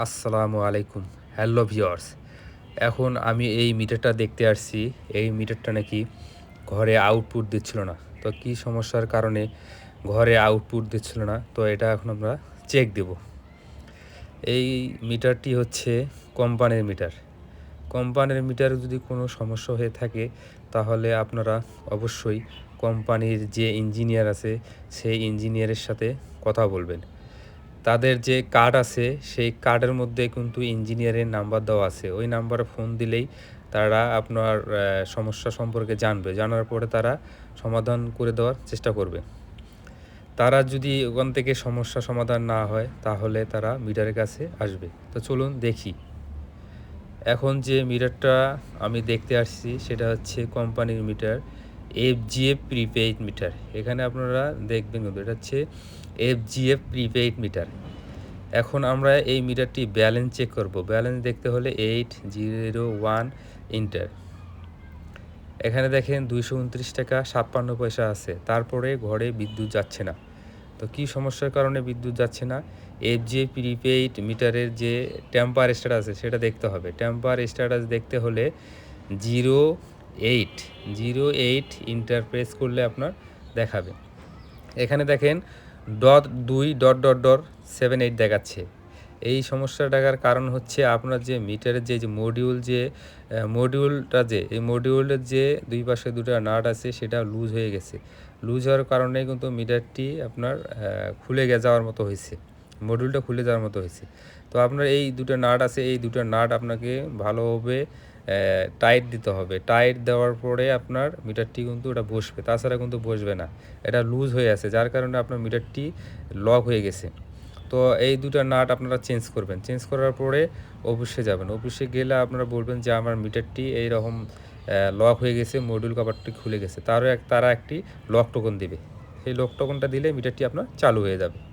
আসসালামু আলাইকুম। Hello viewers এখন আমি এই মিটারটা দেখতে আসছি। এই মিটারটা নাকি ঘরে আউটপুট দিচ্ছিল না। তো কি সমস্যার কারণে ঘরে আউটপুট দিচ্ছিল না? তো এটা এখন আমরা চেক দেব। এই মিটারটি হচ্ছে কোম্পানির মিটার। কোম্পানির মিটারে যদি কোনো সমস্যা হয়ে থাকে, তাহলে আপনারা অবশ্যই কোম্পানির যে ইঞ্জিনিয়ার আছে, সেই ইঞ্জিনিয়ারের সাথে কথা বলবেন। তাদের যে কার্ড আছে, সেই কার্ডের মধ্যে কিন্তু ইঞ্জিনিয়ারের নাম্বার দেওয়া আছে। ওই নাম্বারে ফোন দিলেই তারা আপনার সমস্যা সম্পর্কে জানবে। জানার পরে তারা সমাধান করে দেওয়ার চেষ্টা করবে। তারা যদি ওখান থেকে সমস্যা সমাধান না হয়, তাহলে তারা মিটারের কাছে আসবে। তো চলুন দেখি। এখন যে মিটারটা আমি দেখতে আসছি, সেটা হচ্ছে কোম্পানির meter F GF prepaid meter এখানে আপনারা দেখবেন কিন্তু এটা হচ্ছে এফ জিএফ প্রিপেইড মিটার এখন আমরা এই মিটারটি ব্যালেন্স চেক করব। ব্যালেন্স দেখতে হলে এইট জিরো ওয়ান ইন্টার এখানে দেখেন দুইশো উনত্রিশ টাকা ছাপ্পান্ন পয়সা আছে। তারপরে ঘরে বিদ্যুৎ যাচ্ছে না। তো কি সমস্যার কারণে বিদ্যুৎ যাচ্ছে না? এফ জে প্রিপেইড মিটারের যে টেম্পার স্ট্যাটাস আছে, সেটা দেখতে হবে। টেম্পার স্ট্যাটাস দেখতে হলে zero eight, zero eight enter press করলে আপনার দেখাবে। এখানে দেখেন ডট দুই dot dot dot seven eight দেখাচ্ছে। এই সমস্যা দেখার কারণ হচ্ছে আপনার যে মিটারের যে মডিউল যে মডিউলটা যে, এই মডিউলের যে দুই পাশে দুটো নাট আছে, সেটা লুজ হয়ে গেছে। লুজ হওয়ার কারণে কিন্তু মিটারটি আপনার খুলে গে যাওয়ার মতো হয়েছে। মডিউলটা খুলে যাওয়ার মতো হয়েছে। তো আপনার এই দুটো নাট আছে, এই দুটো নাট আপনাকে ভালোভাবে টাইট দিতে হবে। টাইট দেওয়ার পরে আপনার মিটারটি কিন্তু ওটা বসবে। তাছাড়া কিন্তু বসবে না। এটা লুজ হয়ে আছে। যার কারণে আপনার মিটারটি লক হয়ে গেছে। তো এই দুটো নাট আপনারা চেঞ্জ করবেন। চেঞ্জ করার পরে অফিসে যাবেন। অফিসে গেলে আপনারা বলবেন যে, আমার মিটারটি এইরকম লক হয়ে গেছে। মডিউল কভারটি খুলে গেছে। তারও এক, তারা একটি লক টোকন দেবে। সেই লক টোকনটা দিলে মিটারটি আপনার চালু হয়ে যাবে।